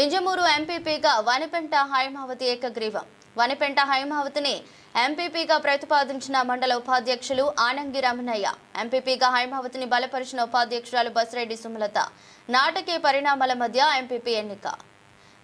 వింజమూరు ఎంపీపీగా వనిపెంట హైమావతి ఏకగ్రీవం. వనిపెంట హైమావతిని ఎంపీపీగా ప్రతిపాదించిన మండల ఉపాధ్యక్షులు ఆనంగి రమణయ్య. ఎంపీపీగా హైమావతిని బలపరిచిన ఉపాధ్యక్షురాలు బసిరెడ్డి సుమలత. నాటకీయ పరిణామాల మధ్య ఎంపీపీ ఎన్నిక.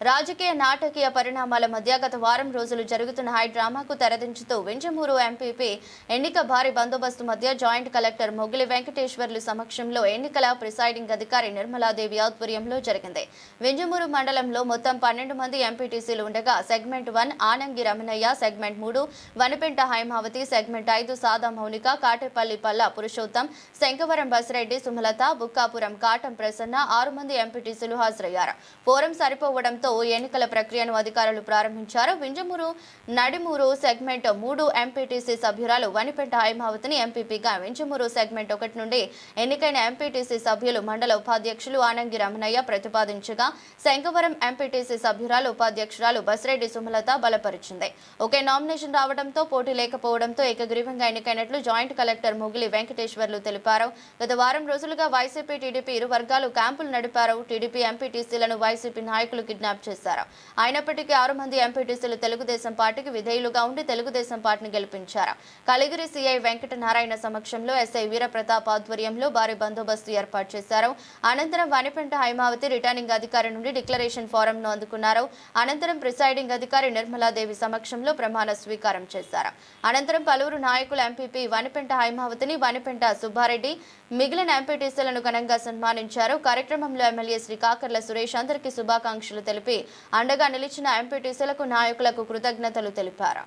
రాజకీయ నాటకీయ పరిణామాల మధ్య గత వారం రోజులు జరుగుతున్న హై డ్రామాకు తెరదించుతూ వెంజమూరు ఎంపీపీ ఎన్నిక భారీ బందోబస్తు మధ్య జాయింట్ కలెక్టర్ మొగిలి వెంకటేశ్వర్లు సమక్షంలో ఎన్నికల ప్రిసైడింగ్ అధికారి నిర్మలాదేవి ఆధ్వర్యంలో జరిగింది. వెంజమూరు మండలంలో మొత్తం పన్నెండు మంది ఎంపీటీసీలు ఉండగా segment one Anangi Ramanaiah segment మూడు వనపెంట హైమావతి సెగ్మెంట్ ఐదు సాదా మౌనిక కాటేపల్లి పల్ల పురుషోత్తం శంకవరం బసిరెడ్డి సుమలత బుక్కాపురం కాటం ప్రసన్న ఆరు మంది ఎంపీటీసీలు హాజరయ్యారు. ఫోరం సరిపోవడంతో ఎన్నికల ప్రక్రియను అధికారులు ప్రారంభించారు. వింజమూరు నడిమూరు సెగ్మెంట్ మూడు ఎంపీటీసీ సభ్యురాలు వనిపెంట హైమావతిని ఎంపీపీగా వింజమూరు సెగ్మెంట్ ఒకటి నుండి ఎన్నికైన ఎంపీటీసీ సభ్యులు మండల ఉపాధ్యక్షులు ఆనంగి రమణయ్య ప్రతిపాదించగా శంకవరం ఎంపీటీసీ సభ్యురాలు ఉపాధ్యక్షురాలు బసిరెడ్డి సుమలత బలపరిచింది. ఒకే నామినేషన్ రావడంతో పోటీ లేకపోవడంతో ఏకగ్రీవంగా ఎన్నికైనట్లు జాయింట్ కలెక్టర్ ముగిలి వెంకటేశ్వర్లు తెలిపారు. గత వారం రోజులుగా వైసీపీ టీడీపీ ఇరు వర్గాలు క్యాంపులు నడిపారు. టీడీపీ ఎంపీటీసీలను వైసీపీ నాయకులు కిడ్నాప్ చేశారు. అయినప్పటికీ ఆరు మంది ఎంపీటీసీలు తెలుగుదేశం పార్టీకి విధేయులుగా ఉండి తెలుగుదేశం పార్టీని గెలిపించారు. కలిగిరి సీఐ వెంకటనారాయణ సమక్షంలో ఎస్ఐ వీరప్రతాప్ ఆధ్వర్యంలో భారీ బందోబస్తు ఏర్పాటు చేశారు. అనంతరం వనిపెంట హైమావతి రిటర్నింగ్ అధికారి నుండి డిక్లరేషన్ ఫారం ను అందుకున్నారు. అనంతరం ప్రిసైడింగ్ అధికారి నిర్మలాదేవి సమక్షంలో ప్రమాణ స్వీకారం చేశారు. అనంతరం పలువురు నాయకులు ఎంపీపీ వనిపెంట హైమావతిని వనిపెంట సుబ్బారెడ్డి మిగిలిన ఎంపీటీసీలను ఘనంగా సన్మానించారు. కార్యక్రమంలో ఎమ్మెల్యే శ్రీ కాకర్ల సురేష్ అందరికీ శుభాకాంక్షలు తెలిపి అండగా నిలిచిన ఎంపీటీసీలకు నాయకులకు కృతజ్ఞతలు తెలిపారు.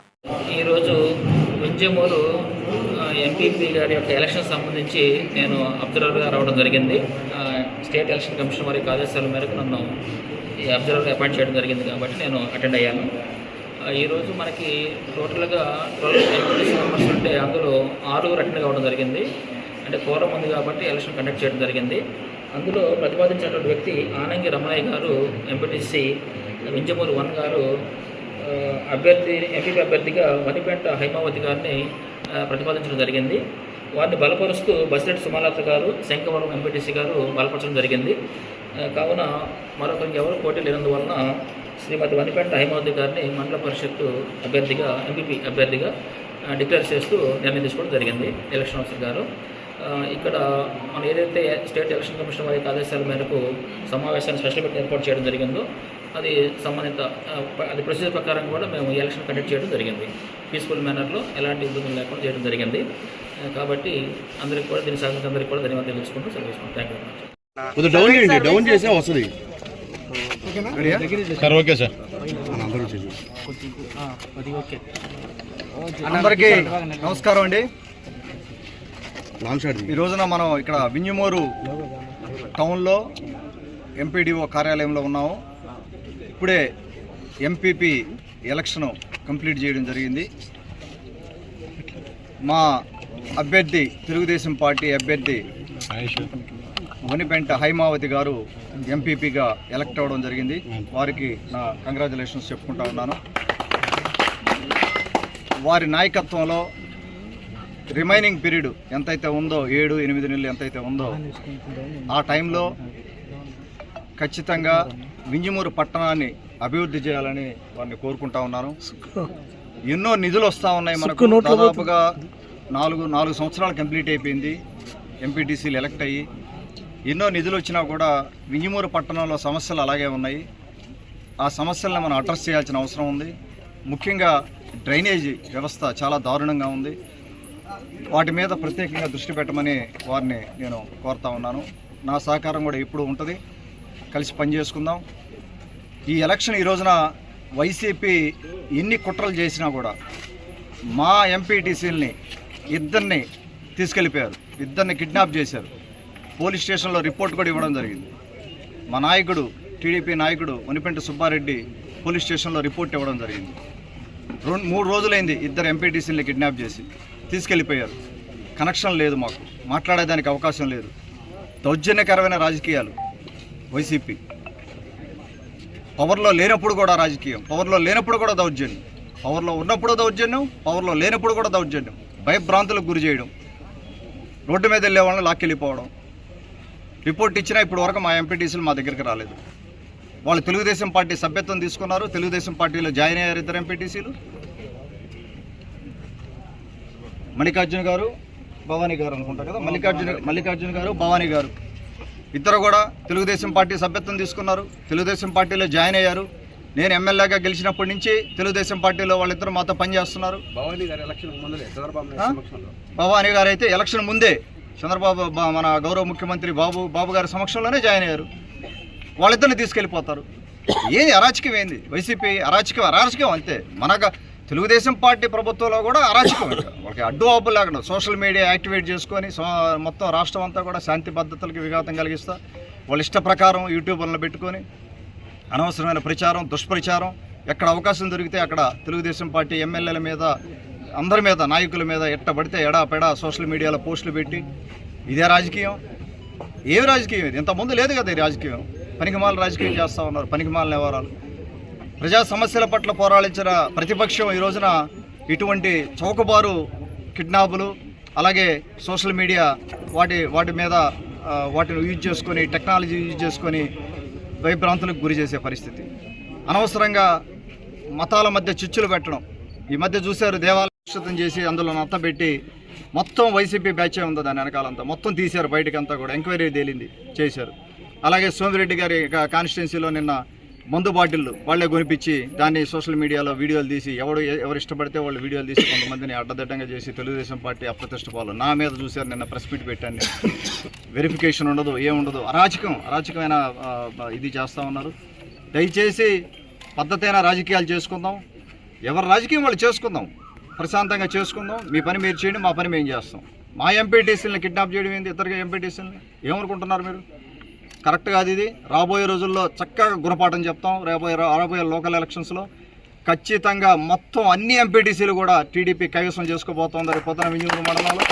ఈరోజు వింజమూరు ఎంపీపీ గారి యొక్క ఎలక్షన్ సంబంధించి నేను అబ్జర్వర్గా రావడం జరిగింది. స్టేట్ ఎలక్షన్ కమిషన్ వారి ఆదేశాల మేరకు నన్ను ఈ అబ్జర్వర్గా అపాయింట్ చేయడం జరిగింది కాబట్టి నేను అటెండ్ అయ్యాను. ఈరోజు మనకి టోటల్గా ట్వెల్వ్ ఎంపీటీసీ మెంబర్స్ ఉంటే అందులో ఆరుగురు అటెండ్ కావడం జరిగింది. అంటే కోరం ఉంది కాబట్టి ఎలక్షన్ కండక్ట్ చేయడం జరిగింది. అందులో ప్రతిపాదించినటువంటి వ్యక్తి ఆనంగి రమణయ్య గారు ఎంపీటీసీ వింజమూరు వన్ గారు అభ్యర్థి ఎంపీపీ అభ్యర్థిగా వనిపేట హైమావతి గారిని ప్రతిపాదించడం జరిగింది. వారిని బలపరుస్తూ బసిరెడ్డి సుమలత గారు శంఖవరం ఎంపీటీసీ గారు బలపరచడం జరిగింది. కావున మరొక ఎవరు పోటీ లేనందువలన శ్రీమతి వనిపెంట హైమావతి గారిని మండల పరిషత్తు అభ్యర్థిగా ఎంపీపీ అభ్యర్థిగా డిక్లేర్ చేస్తూ నిర్ణయం తీసుకోవడం జరిగింది. ఎలక్షన్ ఆఫీసర్ గారు. ఇక్కడ మనం ఏదైతే స్టేట్ ఎలక్షన్ కమిషన్ వారి యొక్క ఆదేశాల మేరకు సమావేశాన్ని స్పెషల్ పెట్టి ఏర్పాటు చేయడం జరిగిందో అది సంబంధిత అది ప్రొసీజర్ ప్రకారం కూడా మేము ఎలక్షన్ కండక్ట్ చేయడం జరిగింది. పీస్ఫుల్ మేనర్లో ఎలాంటి ఇబ్బందులు లేకుండా చేయడం జరిగింది. కాబట్టి అందరికీ కూడా దీని సహకరించి అందరికీ కూడా ధన్యవాదాలు తెలుసుకుంటూ సెలవు తీసుకుంటాం. థ్యాంక్ యూ డౌన్ చేయండి డౌన్ చేసే వస్తుంది. సార్ ఓకే సార్ అందరికీ నమస్కారం అండి. ఈ రోజున మనం ఇక్కడ వింజమూరు టౌన్లో ఎంపీడీఓ కార్యాలయంలో ఉన్నాము. ఇప్పుడే ఎంపీపీ ఎలక్షన్ కంప్లీట్ చేయడం జరిగింది. మా అభ్యర్థి తెలుగుదేశం పార్టీ అభ్యర్థి వనిపెంట హైమావతి గారు ఎంపీపీగా ఎలక్ట్ అవ్వడం జరిగింది. వారికి నా కంగ్రాచులేషన్స్ చెప్పుకుంటా ఉన్నాను. వారి నాయకత్వంలో రిమైనింగ్ పీరియడ్ ఎంతైతే ఉందో ఏడు ఎనిమిది నెలలు ఎంతైతే ఉందో ఆ టైంలో ఖచ్చితంగా వింజమూరు పట్టణాన్ని అభివృద్ధి చేయాలని వారిని కోరుకుంటా ఉన్నాను. ఎన్నో నిధులు వస్తూ ఉన్నాయి మనకు. దాదాపుగా నాలుగు నాలుగు సంవత్సరాలు కంప్లీట్ అయిపోయింది. ఎంపీటీసీలు ఎలక్ట్ అయ్యి ఎన్నో నిధులు వచ్చినా కూడా వింజమూరు పట్టణంలో సమస్యలు అలాగే ఉన్నాయి. ఆ సమస్యలను మనం అడ్రస్ చేయాల్సిన అవసరం ఉంది. ముఖ్యంగా డ్రైనేజీ వ్యవస్థ చాలా దారుణంగా ఉంది. వాటి మీద ప్రత్యేకంగా దృష్టి పెట్టమని వారిని నేను కోరుతా ఉన్నాను. నా సహకారం కూడా ఎప్పుడు ఉంటుంది. కలిసి పనిచేసుకుందాం. ఈ ఎలక్షన్ ఈ రోజున వైసీపీ ఎన్ని కుట్రలు చేసినా కూడా మా ఎంపీటీసీలని ఇద్దరిని తీసుకెళ్ళిపోయారు ఇద్దరిని కిడ్నాప్ చేశారు. పోలీస్ స్టేషన్లో రిపోర్ట్ కూడా ఇవ్వడం జరిగింది. మా నాయకుడు టీడీపీ నాయకుడు మునిపెంట సుబ్బారెడ్డి పోలీస్ స్టేషన్లో రిపోర్ట్ ఇవ్వడం జరిగింది. రెండు మూడు రోజులైంది ఇద్దరు ఎంపీటీసీని కిడ్నాప్ చేసి. తీసుకెళ్ళిపోయారు. కనెక్షన్ లేదు మాకు. మాట్లాడేదానికి అవకాశం లేదు. దౌర్జన్యకరమైన రాజకీయాలు. వైసీపీ. పవర్లో లేనప్పుడు కూడా రాజకీయం. పవర్లో లేనప్పుడు కూడా దౌర్జన్యం. పవర్లో ఉన్నప్పుడు దౌర్జన్యం పవర్లో లేనప్పుడు కూడా దౌర్జన్యం. భయభ్రాంతులకు గురి చేయడం. రోడ్డు మీద వెళ్ళే వాళ్ళని లాక్కెళ్ళిపోవడం. రిపోర్ట్ ఇచ్చినా ఇప్పుడు వరకు మా ఎంపీటీసీలు మా దగ్గరికి రాలేదు. వాళ్ళు తెలుగుదేశం పార్టీ సభ్యత్వం తీసుకున్నారు. తెలుగుదేశం పార్టీలో జాయిన్ అయ్యారు ఇద్దరు ఎంపీటీసీలు. మల్లికార్జున గారు భవానీ గారు అనుకుంటా కదా? మల్లికార్జున మల్లికార్జున గారు భవానీ గారు. ఇద్దరు కూడా తెలుగుదేశం పార్టీ సభ్యత్వం తీసుకున్నారు. తెలుగుదేశం పార్టీలో జాయిన్ అయ్యారు. నేను ఎమ్మెల్యేగా గెలిచినప్పటి నుంచి తెలుగుదేశం పార్టీలో వాళ్ళిద్దరు మాతో పనిచేస్తున్నారు. భవానీ గారి అయితే ఎలక్షన్ ముందే చంద్రబాబు మన గౌరవ ముఖ్యమంత్రి బాబు బాబు గారి సమక్షంలోనే జాయిన్ అయ్యారు. వాళ్ళిద్దరిని తీసుకెళ్ళిపోతారు. ఏది అరాచకం ఏంది? వైసీపీ అరాచకం అరాచకం అంతే. మనక తెలుగుదేశం పార్టీ ప్రభుత్వంలో కూడా అరాచకం ఒక వాళ్ళకి అడ్డు ఆపు లేకుండా సోషల్ మీడియా యాక్టివేట్ చేసుకొని మొత్తం రాష్ట్రం అంతా కూడా శాంతి భద్రతలకు విఘాతం కలిగిస్తా. వాళ్ళ ఇష్ట ప్రకారం యూట్యూబర్లను పెట్టుకొని అనవసరమైన ప్రచారం దుష్ప్రచారం ఎక్కడ అవకాశం దొరికితే అక్కడ తెలుగుదేశం పార్టీ ఎమ్మెల్యేల మీద అందరి మీద నాయకుల మీద ఎట్ట పడితే ఎడా పెడా సోషల్ మీడియాలో పోస్టులు పెట్టి ఇదే రాజకీయం. ఏ రాజకీయం ఇది? ఇంతకుముందు లేదు కదా ఈ రాజకీయం. పనికిమాల రాజకీయం చేస్తూ ఉన్నారు. పనికిమాల నివారాలు. ప్రజా సమస్యల పట్ల పోరాడించిన ప్రతిపక్షం ఈ రోజున ఇటువంటి చౌకబారు కిడ్నాపులు అలాగే సోషల్ మీడియా వాటి వాటి మీద వాటిని యూజ్ చేసుకొని టెక్నాలజీ యూజ్ చేసుకొని భయభ్రాంతులకు గురి చేసే పరిస్థితి. అనవసరంగా మతాల మధ్య చిచ్చులు పెట్టడం. ఈ మధ్య చూశారు దేవాలయం చేసి అందులో నత్తబెట్టి మొత్తం వైసీపీ బ్యాచే ఉంది దాని వెనకాలంతా. మొత్తం తీశారు బయటకంతా కూడా. ఎంక్వైరీ తేలింది చేశారు. అలాగే సోమిరెడ్డి గారి కాన్స్టిట్యున్సీలో నిన్న మందు బాటిళ్ళు వాళ్ళే కొనిపించి దాన్ని సోషల్ మీడియాలో వీడియోలు తీసి ఎవడు ఎవరు ఇష్టపడితే వాళ్ళు వీడియోలు తీసి కొంతమందిని అడ్డదిడ్డంగా చేసి తెలుగుదేశం పార్టీ అప్రతిష్ట పాలు. నా మీద చూశారు నిన్న ప్రెస్ మీట్ పెట్టాను. వెరిఫికేషన్ ఉండదు ఏముండదు అరాచకం అరాచకమైన ఇది చేస్తూ ఉన్నారు. దయచేసి పద్ధతైన రాజకీయాలు చేసుకుందాం. ఎవరి రాజకీయం వాళ్ళు చేసుకుందాం. ప్రశాంతంగా చేసుకుందాం. మీ పని మీరు చేయండి మా పని మేము చేస్తాం. మా ఎంపీటీసీలను కిడ్నాప్ చేయడం ఏంది? ఇతర ఎంపీటీసీలని ఏమనుకుంటున్నారు మీరు? కరెక్ట్ కాదు ఇది. రాబోయే రోజుల్లో చక్కగా గుణపాఠం చెప్తాం. రాబోయే రాబోయే లోకల్ ఎలక్షన్స్లో ఖచ్చితంగా మొత్తం అన్ని ఎంపీటీసీలు కూడా టీడీపీ కైవసం చేసుకోబోతోంది రేపు పొద్దున వినియోగ మండలంలో.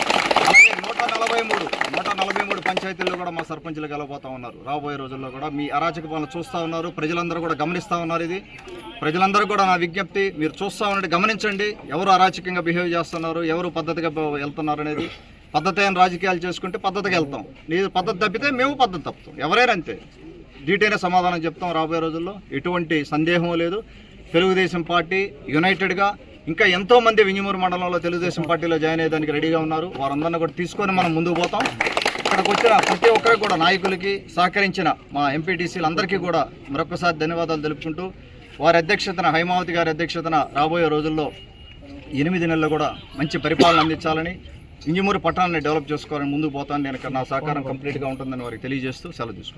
అలాగే నూట నలభై మూడు నూట నలభై మూడు పంచాయతీల్లో కూడా మా సర్పంచులు గెలవబోతా ఉన్నారు. రాబోయే రోజుల్లో కూడా మీ అరాచక పాలన చూస్తూ ఉన్నారు. ప్రజలందరూ కూడా గమనిస్తూ ఉన్నారు ఇది. ప్రజలందరూ కూడా నా విజ్ఞప్తి మీరు చూస్తూ ఉండండి గమనించండి. ఎవరు అరాచకంగా బిహేవ్ చేస్తున్నారు ఎవరు పద్ధతిగా వెళ్తున్నారు అనేది పద్ధతి అయిన రాజకీయాలు చేసుకుంటే పద్ధతికి వెళ్తాం. నీ పద్ధతి తప్పితే మేము పద్ధతి తప్పుతాం. ఎవరైనా అంతే. డీటైన సమాధానం చెప్తాం రాబోయే రోజుల్లో. ఎటువంటి సందేహం లేదు. తెలుగుదేశం పార్టీ యునైటెడ్గా ఇంకా ఎంతో మంది వింజమూరు మండలంలో తెలుగుదేశం పార్టీలో జాయిన్ అయ్యేదానికి రెడీగా ఉన్నారు. వారందరిని కూడా తీసుకొని మనం ముందుకు పోతాం. ఇక్కడికి వచ్చిన ప్రతి ఒక్కరికి కూడా నాయకులకి సహకరించిన మా ఎంపీటీసీలందరికీ కూడా మరొకసారి ధన్యవాదాలు తెలుపుకుంటూ వారి అధ్యక్షతన హైమావతి గారి అధ్యక్షతన రాబోయే రోజుల్లో ఎనిమిది నెలలు కూడా మంచి పరిపాలన అందించాలని ఇంజమూరి పట్టణాన్ని డెవలప్ చేసుకోవాలని ముందుకు పోతాను. నేను నా సహకారం కంప్లీట్గా ఉంటుందని వారికి తెలియజేస్తూ సెలవు తీసుకుంటాను